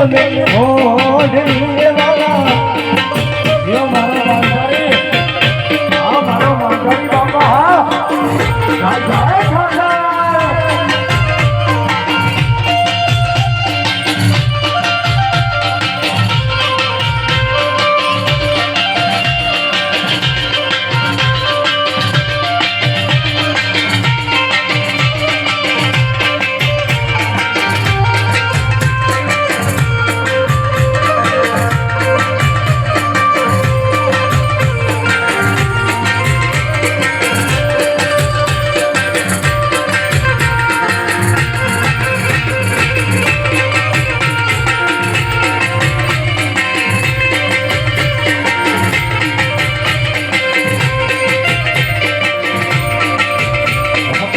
તમે ઓઢી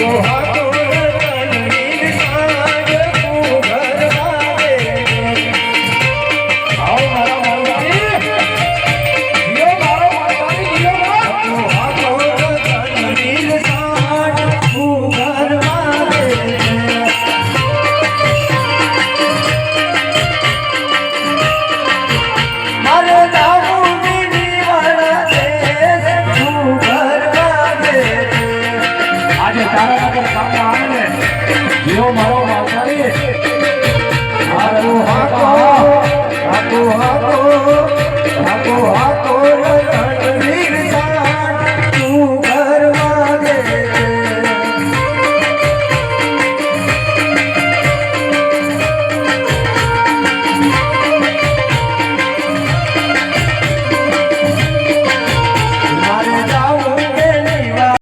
આવો આજે તારા નગર કામમાં આવે ને જેવો મારો માવતારી હાકો હાકો હાકો હાકો હાકો